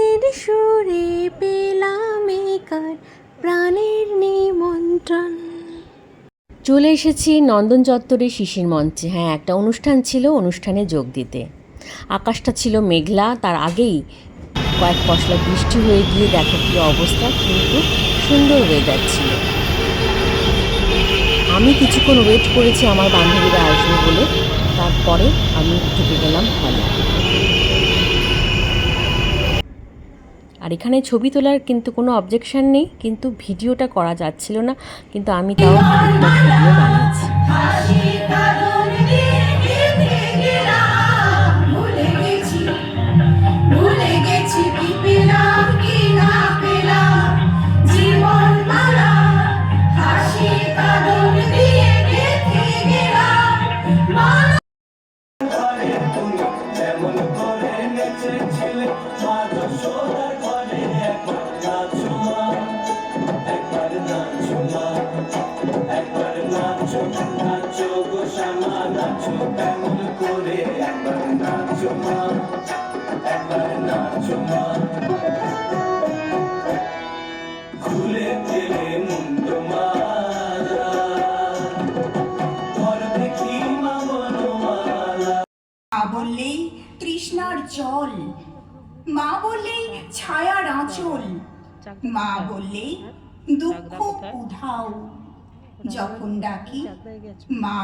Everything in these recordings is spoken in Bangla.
গানের সুরে পেলাম প্রাণের নিমন্ত্রণ। চলে এসেছি নন্দন চত্বরে শিশির মঞ্চে। হ্যাঁ একটা অনুষ্ঠান ছিল, অনুষ্ঠানে যোগ দিতে। আকাশটা ছিল মেঘলা, তার আগেই কয়েক পশলা বৃষ্টি হয়ে গিয়ে দেখো কি অবস্থা, কিন্তু সুন্দর ওয়েদার ছিল। আমি কিছুক্ষণ ওয়েট করেছি আমার বান্ধবীরা আসবে বলে, তারপরে আমি ঢুকে গেলাম হলে আর এখানে ছবি তোলার কিন্তু কোনো অবজেকশন নেই, কিন্তু ভিডিওটা করা যাচ্ছিল না, কিন্তু আমি তাও ভুলে গেছি কি পেলাম কি না পেলাম জীবন মালা হাসি কাঁদন দিয়ে গেঁথে গেলাম মালা মা বললেই তৃষ্ণার জল, মা বললেই ছায়ার আঁচল, মা বললেই দুঃখ উধাও। যখন ডাকি মা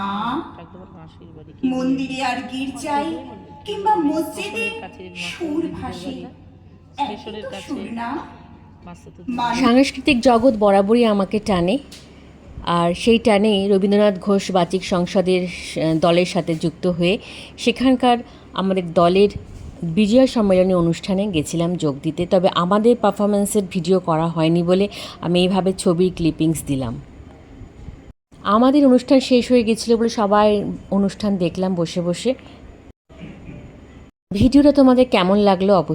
মন্দিরে আর গির্জায় কিংবা মসজিদে সুর ভাসে। সুর না? সাংস্কৃতিক জগৎ বরাবরই আমাকে টানে আর সেই টানেই রবীন্দ্রনাথ ঘোষ বাচিক সংসদের দলের সাথে যুক্ত হয়ে সেখানকার আমাদের দলের বিজয়া সম্মেলনী অনুষ্ঠানে গেছিলাম যোগ দিতে। তবে আমাদের পারফরমেন্সের ভিডিও করা হয়নি বলে আমি এইভাবে ছবির ক্লিপিংস দিলাম। আমাদের অনুষ্ঠান শেষ হয়ে গেছিল বলে সবাই অনুষ্ঠান দেখলাম বসে বসে। ভিডিওটা তোমাদের কেমন লাগল অবশ্যই